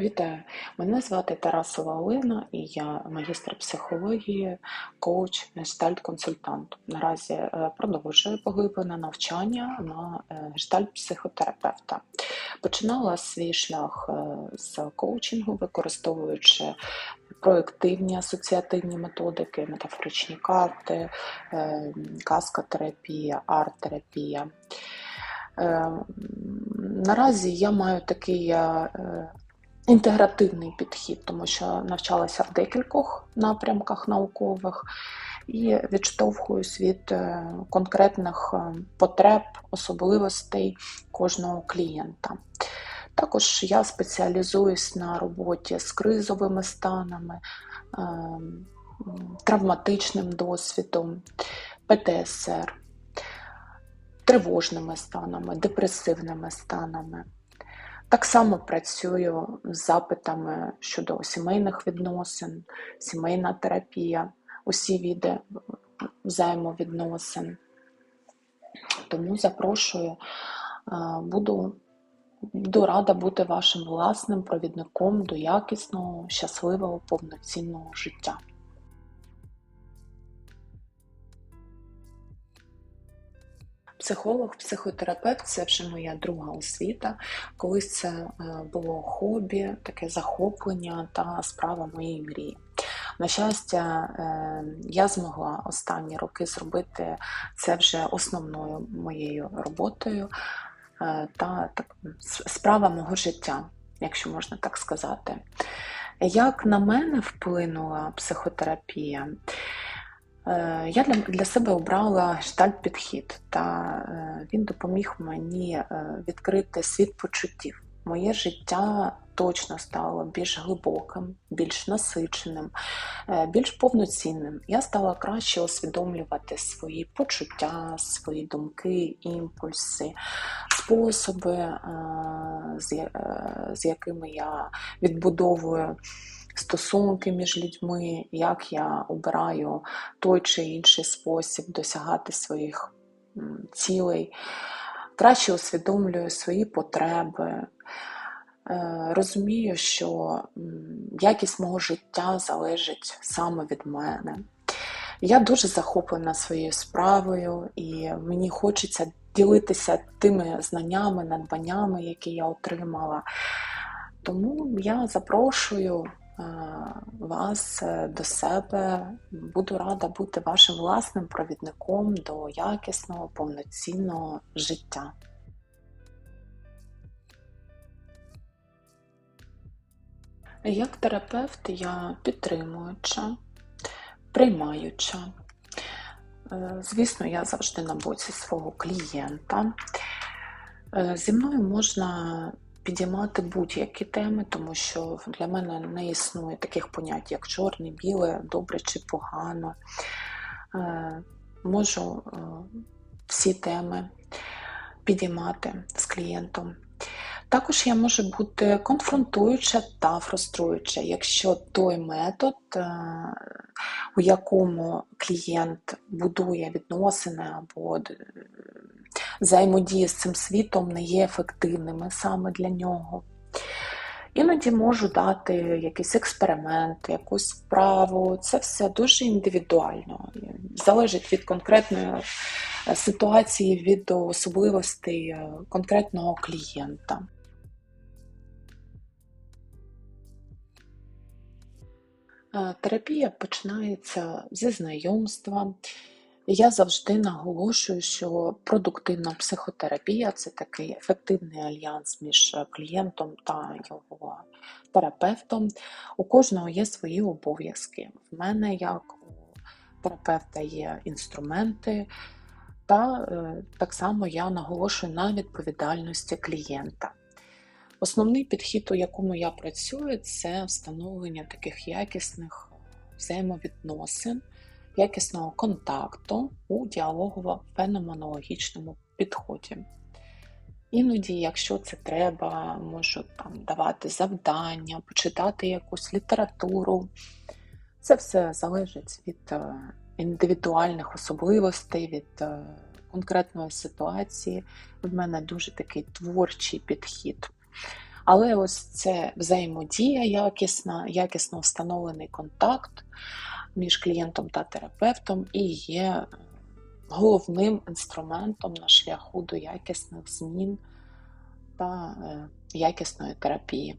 Вітаю! Мене звати Тарасова Олена і я магістр психології, коуч, гештальт-консультант. Наразі е, продовжую поглиблене навчання на е, гештальт-психотерапевта. Починала свій шлях е, з коучингу, використовуючи проєктивні асоціативні методики, метафоричні карти, казкотерапія, арт-терапія. Наразі я маю такий інтегративний підхід, тому що навчалася в декількох напрямках наукових і відштовхуюсь від е, конкретних е, потреб, особливостей кожного клієнта. Також я спеціалізуюсь на роботі з кризовими станами, е, травматичним досвідом, ПТСР, тривожними станами, депресивними станами. Так само працюю з запитами щодо сімейних відносин, сімейна терапія, усі віди взаємовідносин. Тому запрошую, буду, буду рада бути вашим власним провідником до якісного, щасливого, повноцінного життя. Психолог, психотерапевт це вже моя друга освіта. Колись це е, було хобі, таке захоплення та справа моєї мрії. На щастя, е, я змогла останні роки зробити це вже основною моєю роботою е, та справа мого життя, якщо можна так сказати. Як на мене вплинула психотерапія? Е, я для для себе обрала гештальт-підхід, та е, він допоміг мені е, відкрити світ почуттів. Моє життя точно стало більш глибоким, більш насиченим, більш повноцінним. Я стала краще усвідомлювати свої почуття, свої думки, імпульси, способи, з якими я відбудовую стосунки між людьми, як я обираю той чи інший спосіб досягати своїх цілей, краще усвідомлюю свої потреби. Е, розумію, що якість мого життя залежить саме від мене. Я дуже захоплена своєю справою, і мені хочеться ділитися тими знаннями, надбаннями, які я отримала. Тому я запрошую вас е, до себе. Буду рада бути вашим власним провідником до якісного, повноцінного життя. Як терапевт я підтримуюча, приймаюча. Е, звісно, я завжди на боці свого клієнта. Е, зі мною можна підіймати будь-які теми, тому що для мене не існує таких понять, як чорне, біле, добре чи погано. Е, можу е, всі теми підіймати з клієнтом. Також я можу бути конфронтуюча та фруструюча, якщо той метод, е, у якому клієнт будує відносини або взаємодія з цим світом не є ефективними саме для нього. Іноді можу дати якийсь експеримент, якусь справу. Це все дуже індивідуально, залежить від конкретної е, ситуації, від особливостей е, конкретного клієнта. Е, терапія починається зі знайомства. Я завжди наголошую, що продуктивна психотерапія це такий ефективний альянс між е, клієнтом та його терапевтом. У кожного є свої обов'язки. В мене, як у терапевта, є інструменти, та е, так само я наголошую на відповідальності клієнта. Основний підхід, у якому я працюю, це встановлення таких якісних взаємовідносин якісного контакту у діалогово-феноменологічному підході. Іноді, якщо це треба, можу там давати завдання, почитати якусь літературу. Це все залежить від е, індивідуальних особливостей, від е, конкретної ситуації. В мене дуже такий творчий підхід. Але ось це взаємодія якісна, якісно встановлений контакт між клієнтом та терапевтом і є головним інструментом на шляху до якісних змін та е, якісної терапії.